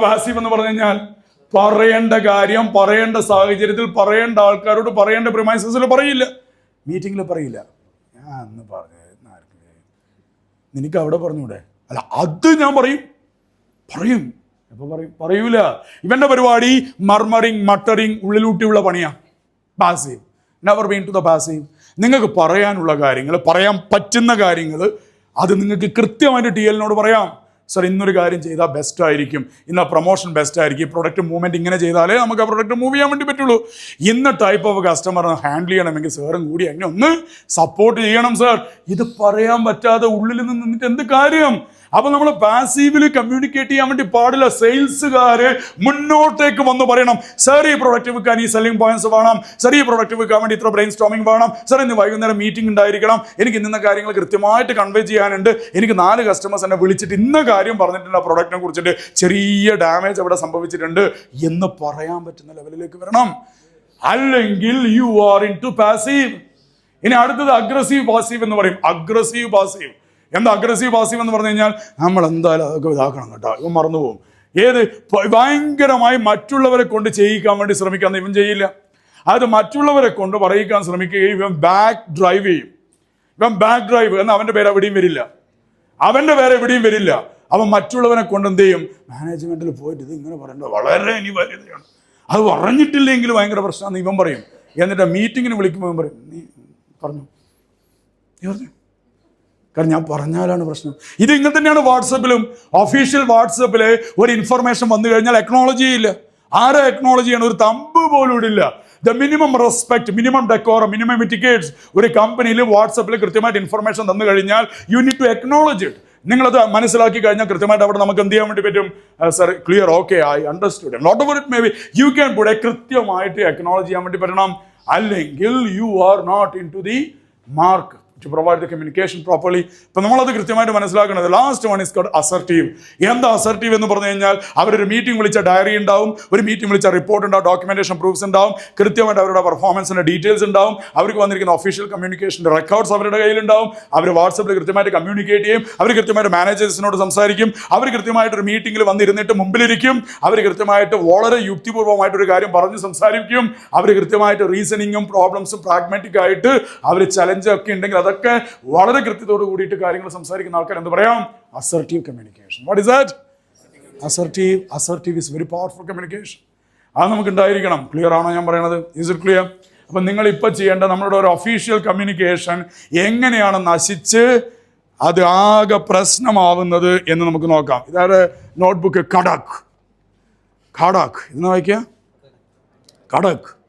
Passive എന്ന് പറഞ്ഞു കഴിഞ്ഞാൽ പറയേണ്ട കാര്യം പറയേണ്ട സാഹചര്യത്തിൽ പറയേണ്ട ആൾക്കാരോട് പറയേണ്ട പ്രിമൈസസിൽ പറയില്ല. മീറ്റിങ്ങിൽ പറയില്ല. ഞാൻ അന്ന് പറഞ്ഞു നിനക്ക് അവിടെ പറഞ്ഞൂടെ? അല്ല അത് ഞാൻ പറയും. പറയും. എപ്പോൾ പറയും? പറയൂല. ഇവന്റെ പരിപാടി മർമറിങ് മട്ടറിങ് ഉള്ളിലൂട്ടിയുള്ള പണിയാ. Passive never been to the passive നിങ്ങൾക്ക് പറയാനുള്ള കാര്യങ്ങൾ പറയാൻ പറ്റുന്ന കാര്യങ്ങൾ അത് നിങ്ങൾക്ക് കൃത്യമായിട്ട് ടി എല്ലിനോട് പറയാം. സർ ഇന്നൊരു കാര്യം ചെയ്താൽ ബെസ്റ്റ് ആയിരിക്കും. ഇന്ന് പ്രൊമോഷൻ ബെസ്റ്റ് ആയിരിക്കും. പ്രൊഡക്റ്റ് മൂവ്മെന്റ് ഇങ്ങനെ ചെയ്താലേ നമുക്ക് ആ പ്രൊഡക്റ്റ് മൂവ് ചെയ്യാൻ വേണ്ടി പറ്റുള്ളൂ. ഇന്ന ടൈപ്പ് ഓഫ് കസ്റ്റമർ ഹാൻഡിൽ ചെയ്യണമെങ്കിൽ സാറും കൂടി അങ്ങനെ ഒന്ന് സപ്പോർട്ട് ചെയ്യണം സാർ ഇത് പറയാൻ പറ്റാതെ ഉള്ളിൽ നിന്ന് നിന്നിട്ട് എന്ത് കാര്യം? അപ്പൊ നമ്മൾ പാസീവിൽ കമ്മ്യൂണിക്കേറ്റ് ചെയ്യാൻ വേണ്ടി പാടില്ല. സെയിൽസുകാര് മുന്നോട്ടേക്ക് വന്ന് പറയണം. സർ ഈ പ്രൊഡക്റ്റ് വിൽക്കാൻ ഈ സെല്ലിംഗ് പോയിന്റ്സ് വേണം. സർ ഈ പ്രൊഡക്റ്റ് വിൽക്കാൻ വേണ്ടി ഇത്ര ബ്രെയിൻ സ്റ്റോമിംഗ് വേണം. സർ ഇന്ന് വൈകുന്നേരം മീറ്റിംഗ് ഉണ്ടായിരിക്കണം. എനിക്ക് ഇന്ന കാര്യങ്ങൾ കൃത്യമായിട്ട് കൺവേ ചെയ്യാനുണ്ട്. എനിക്ക് നാല് കസ്റ്റമേഴ്സ് എന്നെ വിളിച്ചിട്ട് ഇന്ന കാര്യം പറഞ്ഞിട്ടുണ്ട് ആ പ്രൊഡക്റ്റിനെ കുറിച്ചിട്ട്. ചെറിയ ഡാമേജ് അവിടെ സംഭവിച്ചിട്ടുണ്ട്. എന്ന് പറയാൻ പറ്റുന്ന ലെവലിലേക്ക് വരണം. അല്ലെങ്കിൽ you are in to passive ഇനി അടുത്തത് അഗ്രസീവ് പാസീവ് എന്ന് പറയും. അഗ്രസീവ് പാസീവ് എന്താ അഗ്രസീവ് പാസീവ് എന്ന് പറഞ്ഞു കഴിഞ്ഞാൽ നമ്മൾ എന്തായാലും അതൊക്കെ ഇതാക്കണം കേട്ടോ. ഇവൻ മറന്നുപോകും. ഏത് ഭയങ്കരമായി മറ്റുള്ളവരെ കൊണ്ട് ചെയ്യിക്കാൻ വേണ്ടി ശ്രമിക്കാൻ ഇവൻ ചെയ്യില്ല. അത് മറ്റുള്ളവരെ കൊണ്ട് പറയിക്കാൻ ശ്രമിക്കുകയും ഇവൻ ബാക്ക് ഡ്രൈവ് ചെയ്യും. ഇവൻ ബാക്ക് ഡ്രൈവ് എന്ന് അവന്റെ പേര് എവിടെയും വരില്ല. അവന്റെ പേര് എവിടെയും വരില്ല. അവൻ മറ്റുള്ളവനെ കൊണ്ട് എന്ത് ചെയ്യും? മാനേജ്മെന്റിൽ പോയിട്ട് ഇത് ഇങ്ങനെ പറയേണ്ടത് വളരെ ഇനി അനിവാര്യതയാണ് അത് പറഞ്ഞിട്ടില്ലെങ്കിൽ ഭയങ്കര പ്രശ്നമാണെന്ന് ഇവൻ പറയും. എന്നിട്ട് മീറ്റിങ്ങിന് വിളിക്കുമ്പോൾ ഇവൻ പറയും നീ പറഞ്ഞു. നീ പറഞ്ഞു. കാരണം ഞാൻ പറഞ്ഞാലാണ് പ്രശ്നം. ഇത് ഇങ്ങനെ തന്നെയാണ് വാട്സപ്പിലും ഒഫീഷ്യൽ വാട്സപ്പിൽ ഒരു ഇൻഫർമേഷൻ വന്നു കഴിഞ്ഞാൽ എക്നോളജി ഇല്ല. ആരെ എക്നോളജി ഒരു തമ്പ് പോലും ഇടില്ല the minimum respect minimum decorum minimum etiquettes ഒരു കമ്പനിയിൽ വാട്സപ്പിൽ കൃത്യമായിട്ട് ഇൻഫർമേഷൻ തന്നു കഴിഞ്ഞാൽ you need to acknowledge it നിങ്ങളത് മനസ്സിലാക്കി കഴിഞ്ഞാൽ കൃത്യമായിട്ട് അവിടെ നമുക്ക് എന്ത് ചെയ്യാൻ വേണ്ടി പറ്റും? Sir clear okay I understood not over it may be you can കൂടെ കൃത്യമായിട്ട് എക്നോളജ് ചെയ്യാൻ വേണ്ടി പറ്റണം അല്ലെങ്കിൽ you are not in to the mark to provide the communication properly ഇപ്പം നമ്മളത് കൃത്യമായിട്ട് മനസ്സിലാക്കുന്നത് last one is called assertive എന്താ അസർട്ടീവ് എന്ന് പറഞ്ഞു കഴിഞ്ഞാൽ അവരൊരു മീറ്റിംഗ് വിളിച്ച ഡയറി ഉണ്ടാവും ഒരു മീറ്റിംഗ് വിളിച്ച റിപ്പോർട്ട് ഉണ്ടാവും ഡോക്യുമെന്റേഷൻ പ്രൂഫ്സ് ഉണ്ടാവും കൃത്യമായിട്ട് അവരുടെ പെർഫോമൻസിന്റെ ഡീറ്റെയിൽസ് ഉണ്ടാവും. അവർക്ക് വന്നിരിക്കുന്ന ഒഫീഷ്യൽ കമ്മ്യൂണിക്കേഷന്റെ റെക്കോർഡ്സ് അവരുടെ കയ്യിലുണ്ടാവും. അവർ വാട്സപ്പിൽ കൃത്യമായിട്ട് കമ്മ്യൂണിക്കേറ്റ് ചെയ്യും. അവർ കൃത്യമായിട്ട് മാനേജേഴ്സിനോട് സംസാരിക്കും. അവർ കൃത്യമായിട്ട് ഒരു മീറ്റിംഗിൽ വന്നിരുന്നിട്ട് മുമ്പിലിരിക്കും. അവർ കൃത്യമായിട്ട് വളരെ യുക്തിപൂർവമായിട്ടൊരു കാര്യം പറഞ്ഞ് സംസാരിക്കും. അവർ കൃത്യമായിട്ട് റീസണിങ്ങും പ്രോബ്ലംസും പ്രാഗ്മാറ്റിക് ആയിട്ട് അവർ ചലഞ്ച് ഒക്കെ ഉണ്ടെങ്കിൽ അതൊക്കെ വളരെ കൃത്യത്തോട് കൂടിയിട്ട് കാര്യങ്ങൾ സംസാരിക്കുന്ന ആൾക്കാർ എന്ത് പറയാം? Assertive communication what is that assertive assertive is very powerful communication അത് നമുക്ക് ഉണ്ടായിരിക്കണം ക്ലിയർ ആണോ ഞാൻ പറയണത്? ഇസ് ഇറ്റ് ക്ലിയർ അപ്പം നിങ്ങൾ ഇപ്പോൾ ചെയ്യേണ്ട നമ്മളുടെ ഒരു ഒഫീഷ്യൽ കമ്മ്യൂണിക്കേഷൻ എങ്ങനെയാണ് നശിച്ച് അത് ആകെ പ്രശ്നമാവുന്നത് എന്ന് നമുക്ക് നോക്കാം. ഇതായത് നോട്ട്ബുക്ക് കടക്. കടക്. ഇന്ന് വായിക്കുക? കടക്.